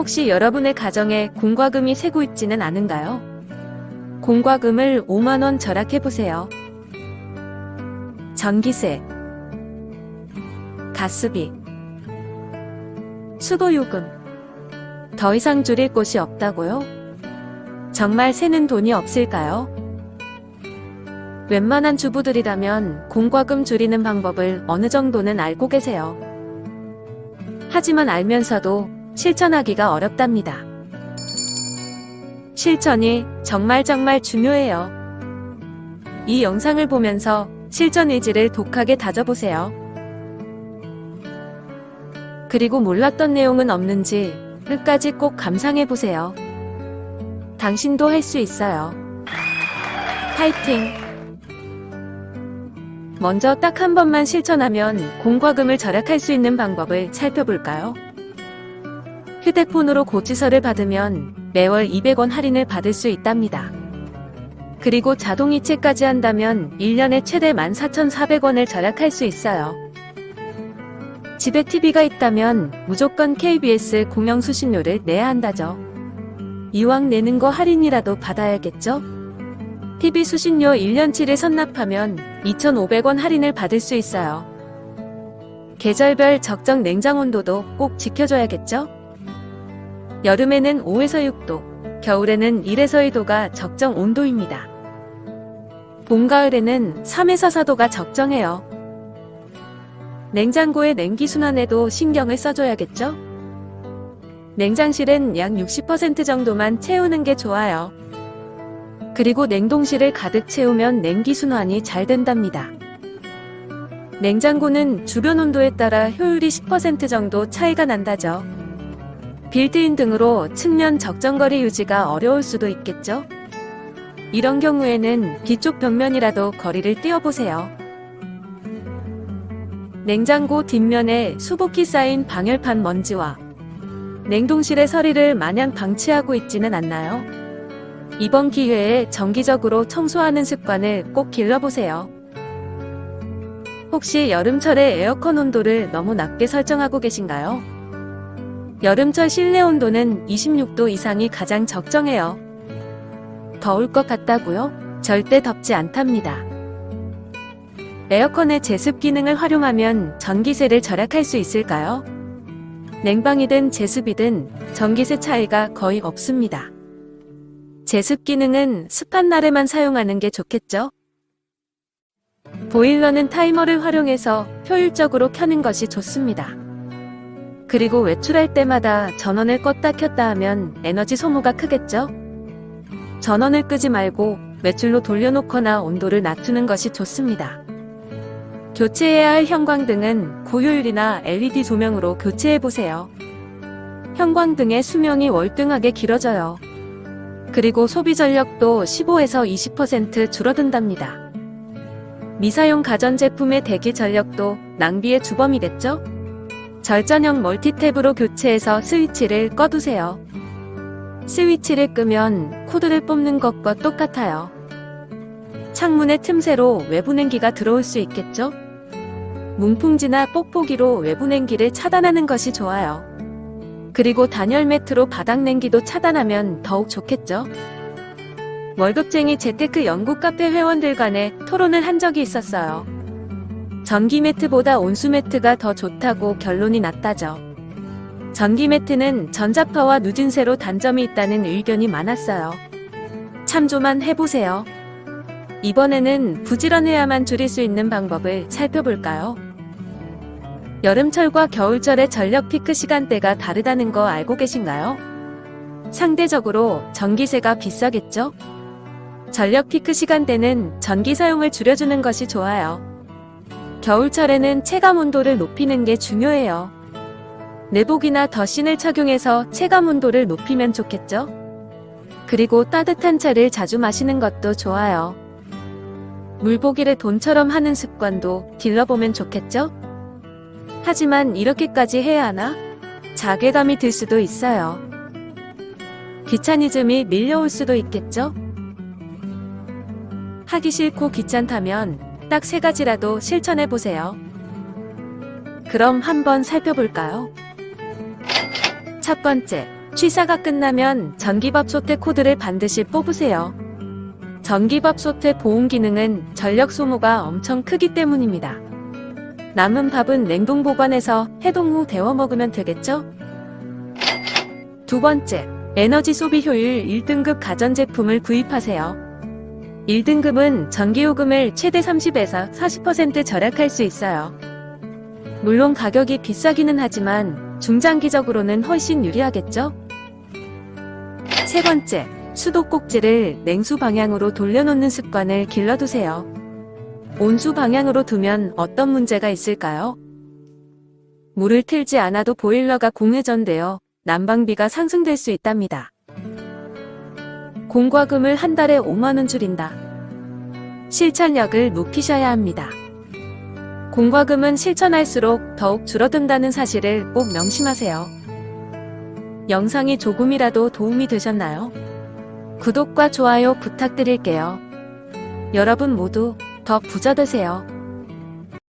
혹시 여러분의 가정에 공과금이 새고 있지는 않은가요? 공과금을 5만원 절약해보세요. 전기세, 가스비, 수도요금. 더 이상 줄일 곳이 없다고요? 정말 새는 돈이 없을까요? 웬만한 주부들이라면 공과금 줄이는 방법을 어느 정도는 알고 계세요. 하지만 알면서도 실천하기가 어렵답니다. 실천이 정말 정말 중요해요. 이 영상을 보면서 실전 의지를 독하게 다져보세요. 그리고 몰랐던 내용은 없는지 끝까지 꼭 감상해보세요. 당신도 할 수 있어요. 파이팅! 먼저 딱 한 번만 실천하면 공과금을 절약할 수 있는 방법을 살펴볼까요? 휴대폰으로 고지서를 받으면 매월 200원 할인을 받을 수 있답니다. 그리고 자동이체까지 한다면 1년에 최대 14,400원을 절약할 수 있어요. 집에 TV가 있다면 무조건 KBS 공영 수신료를 내야 한다죠. 이왕 내는 거 할인이라도 받아야겠죠? TV 수신료 1년치를 선납하면 2,500원 할인을 받을 수 있어요. 계절별 적정 냉장 온도도 꼭 지켜줘야겠죠? 여름에는 5에서 6도, 겨울에는 1에서 2도가 적정 온도입니다. 봄, 가을에는 3에서 4도가 적정해요. 냉장고의 냉기 순환에도 신경을 써줘야겠죠? 냉장실은 약 60% 정도만 채우는 게 좋아요. 그리고 냉동실을 가득 채우면 냉기 순환이 잘 된답니다. 냉장고는 주변 온도에 따라 효율이 10% 정도 차이가 난다죠. 빌트인 등으로 측면 적정거리 유지가 어려울 수도 있겠죠? 이런 경우에는 뒤쪽 벽면이라도 거리를 띄워보세요. 냉장고 뒷면에 수북히 쌓인 방열판 먼지와 냉동실의 서리를 마냥 방치하고 있지는 않나요? 이번 기회에 정기적으로 청소하는 습관을 꼭 길러보세요. 혹시 여름철에 에어컨 온도를 너무 낮게 설정하고 계신가요? 여름철 실내 온도는 26도 이상이 가장 적정해요. 더울 것 같다고요? 절대 덥지 않답니다. 에어컨의 제습 기능을 활용하면 전기세를 절약할 수 있을까요? 냉방이든 제습이든 전기세 차이가 거의 없습니다. 제습 기능은 습한 날에만 사용하는 게 좋겠죠? 보일러는 타이머를 활용해서 효율적으로 켜는 것이 좋습니다. 그리고 외출할 때마다 전원을 껐다 켰다 하면 에너지 소모가 크겠죠? 전원을 끄지 말고 외출로 돌려놓거나 온도를 낮추는 것이 좋습니다. 교체해야 할 형광등은 고효율이나 LED 조명으로 교체해보세요. 형광등의 수명이 월등하게 길어져요. 그리고 소비 전력도 15에서 20% 줄어든답니다. 미사용 가전제품의 대기 전력도 낭비의 주범이겠죠? 절전형 멀티탭으로 교체해서 스위치를 꺼두세요. 스위치를 끄면 코드를 뽑는 것과 똑같아요. 창문의 틈새로 외부 냉기가 들어올 수 있겠죠? 문풍지나 뽁뽁이로 외부 냉기를 차단하는 것이 좋아요. 그리고 단열 매트로 바닥 냉기도 차단하면 더욱 좋겠죠? 월급쟁이 재테크 연구 카페 회원들 간에 토론을 한 적이 있었어요. 전기 매트보다 온수 매트가 더 좋다고 결론이 났다죠. 전기 매트는 전자파와 누진세로 단점이 있다는 의견이 많았어요. 참조만 해보세요. 이번에는 부지런해야만 줄일 수 있는 방법을 살펴볼까요? 여름철과 겨울철의 전력 피크 시간대가 다르다는 거 알고 계신가요? 상대적으로 전기세가 비싸겠죠? 전력 피크 시간대는 전기 사용을 줄여주는 것이 좋아요. 겨울철에는 체감 온도를 높이는 게 중요해요. 내복이나 더신을 착용해서 체감 온도를 높이면 좋겠죠? 그리고 따뜻한 차를 자주 마시는 것도 좋아요. 물보기를 돈처럼 하는 습관도 길러보면 좋겠죠? 하지만 이렇게까지 해야 하나? 자괴감이 들 수도 있어요. 귀차니즘이 밀려올 수도 있겠죠? 하기 싫고 귀찮다면 딱 세 가지라도 실천해 보세요. 그럼 한번 살펴볼까요? 첫 번째, 취사가 끝나면 전기밥솥의 코드를 반드시 뽑으세요. 전기밥솥의 보온 기능은 전력 소모가 엄청 크기 때문입니다. 남은 밥은 냉동 보관해서 해동 후 데워 먹으면 되겠죠? 두 번째, 에너지 소비 효율 1등급 가전제품을 구입하세요. 1등급은 전기요금을 최대 30에서 40% 절약할 수 있어요. 물론 가격이 비싸기는 하지만 중장기적으로는 훨씬 유리하겠죠? 세 번째, 수도꼭지를 냉수 방향으로 돌려놓는 습관을 길러두세요. 온수 방향으로 두면 어떤 문제가 있을까요? 물을 틀지 않아도 보일러가 공회전되어 난방비가 상승될 수 있답니다. 공과 금을 한 달에 5만원 줄인다. 실천력을 높이셔야 합니다. 공과 금은 실천할수록 더욱 줄어든다는 사실을 꼭 명심하세요. 영상이 조금이라도 도움이 되셨나요? 구독과 좋아요 부탁드릴게요. 여러분 모두 더 부자 되세요.